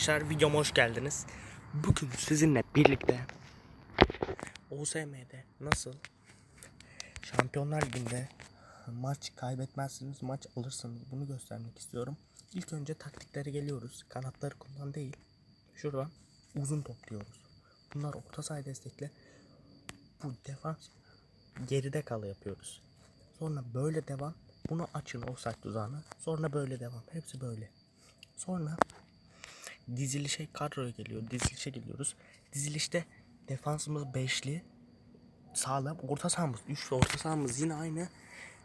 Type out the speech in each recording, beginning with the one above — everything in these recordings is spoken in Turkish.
Arkadaşlar videoma hoş geldiniz. Bugün sizinle birlikte OSM'de nasıl Şampiyonlar Ligi'nde maç kaybetmezsiniz, maç alırsınız bunu göstermek istiyorum. İlk önce taktiklere geliyoruz. Kanatları kullan değil. Şuradan uzun topluyoruz. Bunlar orta saha destekle. Bu defans geride kal yapıyoruz. Sonra böyle devam. Bunu açın offside tuzağını. Sonra böyle devam. Hepsi böyle. Sonra dizilişe kadroya geliyor. Dizilişe geliyoruz. Dizilişte defansımız beşli. Sağlam. Orta sahamız üçlü. Orta sahamız yine aynı.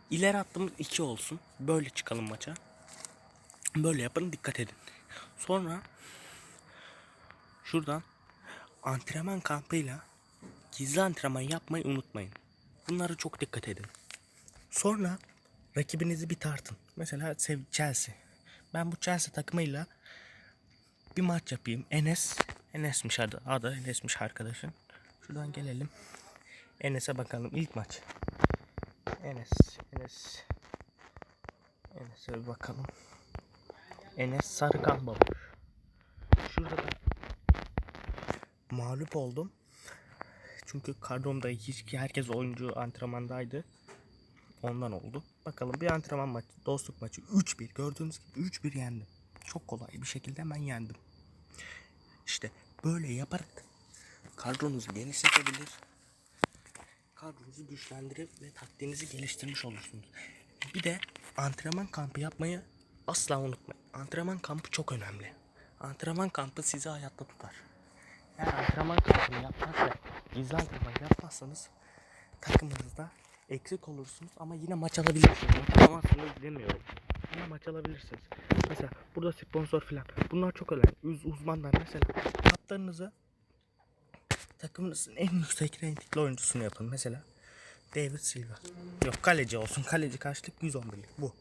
İleri attığımız iki olsun. Böyle çıkalım maça. Böyle yapın dikkat edin. Sonra şuradan antrenman kampıyla gizli antrenman yapmayı unutmayın. Bunlara çok dikkat edin. Sonra rakibinizi bir tartın. Mesela Chelsea. Ben bu Chelsea takımıyla bir maç yapayım. Enes, Enes'miş adı, adı Enes'miş arkadaşın. Şuradan gelelim. Enes'e bakalım ilk maç. Enes, Enes. Enes'e bir bakalım. Enes Sarıkan baba. Şurada da mağlup oldum. Çünkü kadromda hiç herkes oyuncu antrenmandaydı. Ondan oldu. Bakalım bir antrenman maçı, dostluk maçı 3-1 gördüğünüz gibi 3-1 yendim. Çok kolay bir şekilde hemen yendim. Böyle yaparak kadronuzu genişletebilir. Kadronuzu güçlendirip ve taktiğinizi geliştirmiş olursunuz. Bir de antrenman kampı yapmayı asla unutmayın. Antrenman kampı çok önemli. Antrenman kampı sizi hayatta tutar. Eğer antrenman kampını yapmaz ve gizli antrenman yapmazsanız takımınızda eksik olursunuz ama yine maç alabilirsiniz. Alamazsınız demiyorum. Ama maç alabilirsiniz. Mesela burada sponsor falan. Bunlar çok önemli. Uz uzmanlar mesela kaptanınızı takımınızın en yüksek renkli oyuncusunu yapın. Mesela David Silva. Yok kaleci olsun. Kaleci kaçlık 111'lik bu.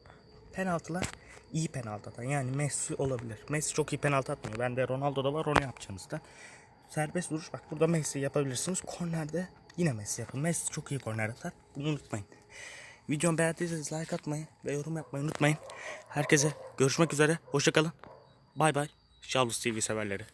Penaltılar iyi penaltı atan. Yani Messi olabilir. Messi çok iyi penaltı atmıyor. Bende Ronaldo da var onu yapacağınızda. Serbest vuruş bak burada Messi yapabilirsiniz. Kornerde yine Messi yapın. Messi çok iyi korner atar. Bunu unutmayın. Videomu beğendiyseniz like atmayı ve yorum yapmayı unutmayın. Herkese görüşmek üzere. Hoşçakalın. Bay bay. Şablus TV severleri.